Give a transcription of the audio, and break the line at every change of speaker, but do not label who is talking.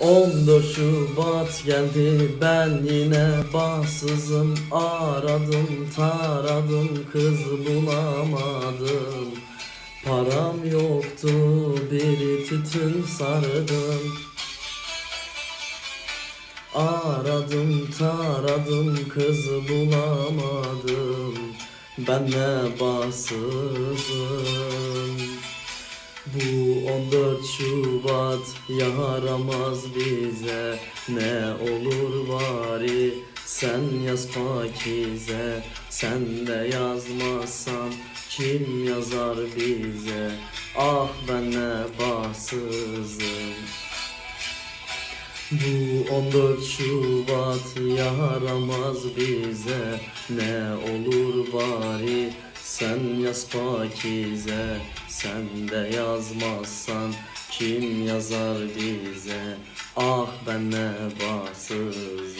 14 Şubat geldi ben yine bahtsızım. Aradım taradım kız bulamadım. Param yoktu bir tütün sardım. Aradım taradım kız bulamadım. Ben ne bahtsızım Bu 14 Şubat yaramaz bize. Ne olur bari sen yaz pakize. Sen de yazmazsan kim yazar bize? Ah ben ne bahtsızım. Bu 14 Şubat yaramaz bize. Ne olur bari sen yaz pakize Sen de yazmazsan kim yazar bize? Ah ben ne bahtsızım